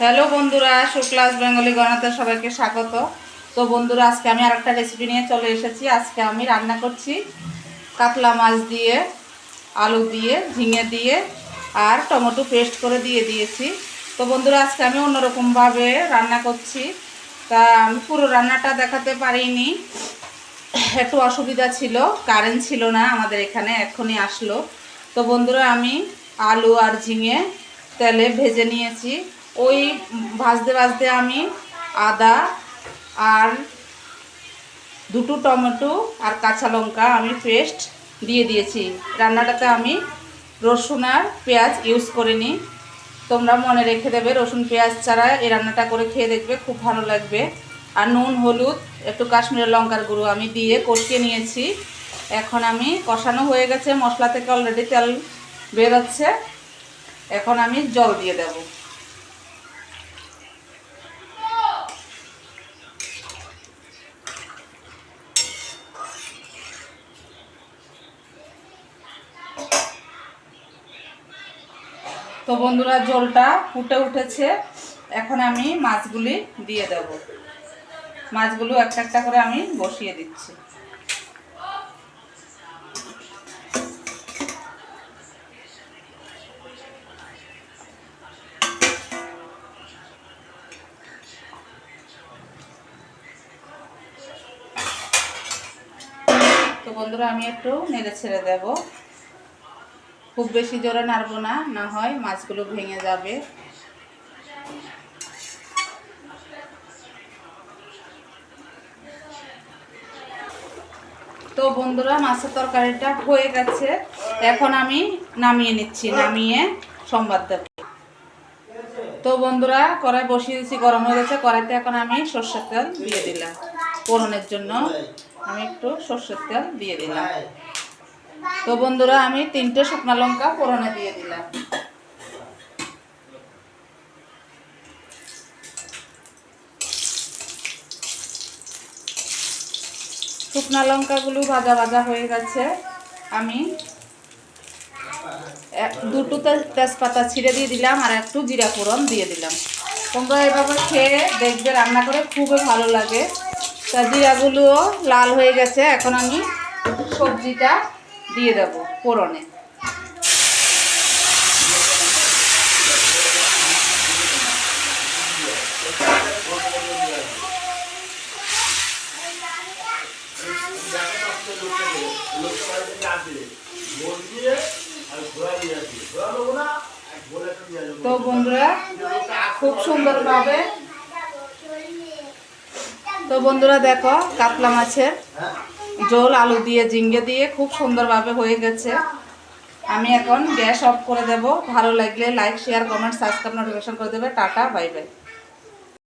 Hello বন্ধুরা Shuklas Bengali গণাতে সবাইকে স্বাগত। তো বন্ধুরা, আজকে আমি আরেকটা রেসিপি নিয়ে চলে এসেছি। আজকে আমি রান্না করছি কাতলা মাছ দিয়ে, আলু দিয়ে, ঝিঙে দিয়ে আর টমেটো পেস্ট করে দিয়ে দিয়েছি। তো বন্ধুরা, আজকে আমি অন্যরকমভাবে রান্না করছি। তা আমি পুরো রান্নাটা দেখাতে পারিনি। একটু অসুবিধা ছিল কারেন্ট ছিল না আমাদের এখানে, এখনই আসলো। তো বন্ধুরা, আমি আলু আর ঝিঙে তেলে ভেজে নিয়েছি। ওই ভাজতে ভাজতে আমি আদা আর দুটো টমেটো আর কাঁচা লঙ্কা আমি পেস্ট দিয়ে দিয়েছি। রান্নাটাতে আমি রসুন আর পেঁয়াজ ইউজ করিনি। তোমরা মনে রেখে দেবে, রসুন পেঁয়াজ ছাড়া এই রান্নাটা করে খেয়ে দেখবে, খুব ভালো লাগবে। আর নুন, হলুদ, একটু কাশ্মীরের লঙ্কার গুঁড়ো আমি দিয়ে কষিয়ে নিয়েছি। এখন আমি কষানো হয়ে গেছে, মশলা থেকে অলরেডি তেল বেরোচ্ছে এখন আমি জল দিয়ে দেব। তো বন্ধুরা, জলটা ফুটে উঠেছে। এখন আমি মাছগুলি দিয়ে দেব। মাছগুলো একটা একটা করে আমি বসিয়ে দিচ্ছি। তো বন্ধুরা, আমি একটু নেড়ে ছেড়ে দেব। খুব বেশি জোরে নাড়বো না না হয় মাছগুলো ভেঙে যাবে। তো বন্ধুরা, মাছের তরকারিটা হয়ে গেছে। এখন আমি নামিয়ে নিচ্ছি, নামিয়ে সম্বাদ দেব। তো বন্ধুরা, কড়াই বসিয়ে দিচ্ছি গরম হয়ে গেছে। কড়াইতে এখন আমি সর্ষের তেল দিয়ে দিলাম। পোড়নের জন্য আমি একটু সর্ষের তেল দিয়ে দিলাম। তো বন্ধুরা, আমি তিনটে শুকনো লঙ্কা পোড়নে দিয়ে দিলাম। শুকনো লঙ্কাগুলো ভাজা ভাজা হয়ে গেছে। আমি দুটো তেজপাতা ছিঁড়ে দিয়ে দিলাম আর একটু জিরা ফোড়ন দিয়ে দিলাম। তোমরা এভাবে খেয়ে দেখবে, রান্না করে খুবই ভালো লাগে। তা জিরাগুলোও লাল হয়ে গেছে। এখন আমি সবজিটা দিয়ে দেব ফোড়নে। তো বন্ধুরা খুব সুন্দরভাবে তো বন্ধুরা দেখো কাতলা মাছের জল, আলু দিয়ে জিঙ্গে দিয়ে খুব সুন্দরভাবে হয়ে গেছে। আমি এখন গ্যাস অফ করে দেব। ভালো লাগলে like, share, comment, subscribe, notification করে দেবে। Tata, bye bye.